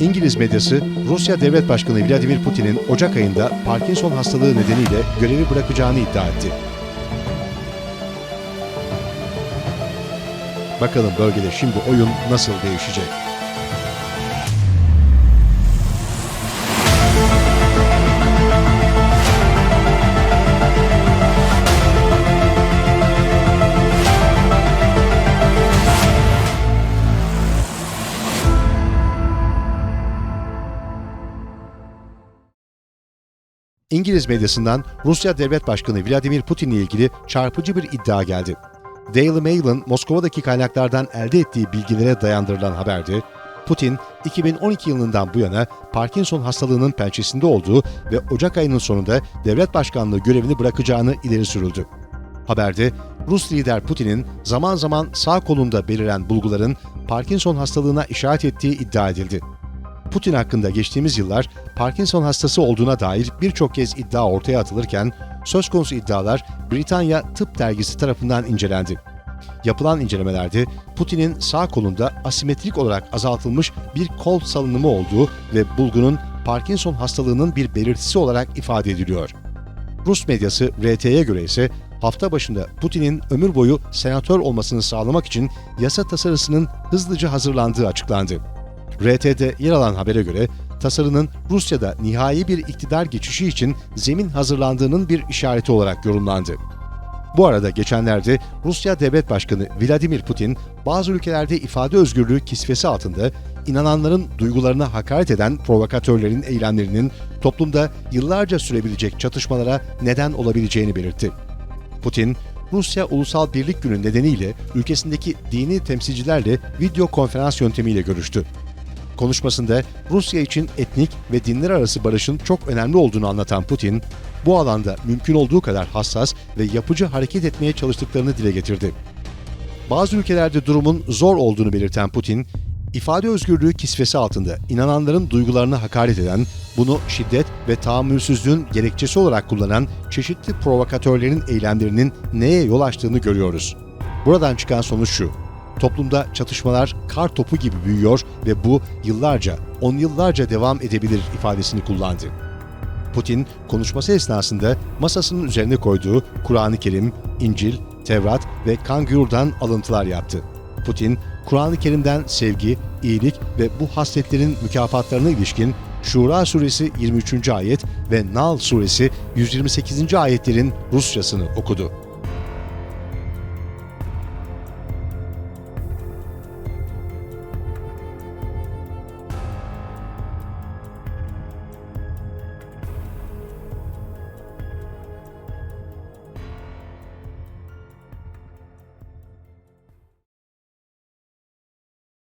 İngiliz medyası Rusya Devlet Başkanı Vladimir Putin'in Ocak ayında Parkinson hastalığı nedeniyle görevi bırakacağını iddia etti. Bakalım bölgede şimdi oyun nasıl değişecek? İngiliz medyasından Rusya Devlet Başkanı Vladimir Putin ile ilgili çarpıcı bir iddia geldi. Daily Mail'ın Moskova'daki kaynaklardan elde ettiği bilgilere dayandırılan haberde, Putin 2012 yılından bu yana Parkinson hastalığının pençesinde olduğu ve Ocak ayının sonunda devlet başkanlığı görevini bırakacağını ileri sürüldü. Haberde Rus lider Putin'in zaman zaman sağ kolunda beliren bulguların Parkinson hastalığına işaret ettiği iddia edildi. Putin hakkında geçtiğimiz yıllar Parkinson hastası olduğuna dair birçok kez iddia ortaya atılırken söz konusu iddialar Britanya Tıp Dergisi tarafından incelendi. Yapılan incelemelerde Putin'in sağ kolunda asimetrik olarak azaltılmış bir kol salınımı olduğu ve bulgunun Parkinson hastalığının bir belirtisi olarak ifade ediliyor. Rus medyası RT'ye göre ise hafta başında Putin'in ömür boyu senatör olmasını sağlamak için yasa tasarısının hızlıca hazırlandığı açıklandı. RT'de yer alan habere göre tasarının Rusya'da nihai bir iktidar geçişi için zemin hazırlandığının bir işareti olarak yorumlandı. Bu arada geçenlerde Rusya Devlet Başkanı Vladimir Putin bazı ülkelerde ifade özgürlüğü kisvesi altında inananların duygularına hakaret eden provokatörlerin eylemlerinin toplumda yıllarca sürebilecek çatışmalara neden olabileceğini belirtti. Putin, Rusya Ulusal Birlik Günü nedeniyle ülkesindeki dini temsilcilerle video konferans yöntemiyle görüştü. Konuşmasında Rusya için etnik ve dinler arası barışın çok önemli olduğunu anlatan Putin, bu alanda mümkün olduğu kadar hassas ve yapıcı hareket etmeye çalıştıklarını dile getirdi. Bazı ülkelerde durumun zor olduğunu belirten Putin, ifade özgürlüğü kisvesi altında inananların duygularına hakaret eden, bunu şiddet ve tahammülsüzlüğün gerekçesi olarak kullanan çeşitli provokatörlerin eylemlerinin neye yol açtığını görüyoruz. Buradan çıkan sonuç şu, toplumda çatışmalar kar topu gibi büyüyor ve bu yıllarca, on yıllarca devam edebilir ifadesini kullandı. Putin konuşması esnasında masasının üzerine koyduğu Kur'an-ı Kerim, İncil, Tevrat ve Kangur'dan alıntılar yaptı. Putin, Kur'an-ı Kerim'den sevgi, iyilik ve bu hasletlerin mükafatlarına ilişkin Şura suresi 23. ayet ve Nal suresi 128. ayetlerin Rusçasını okudu.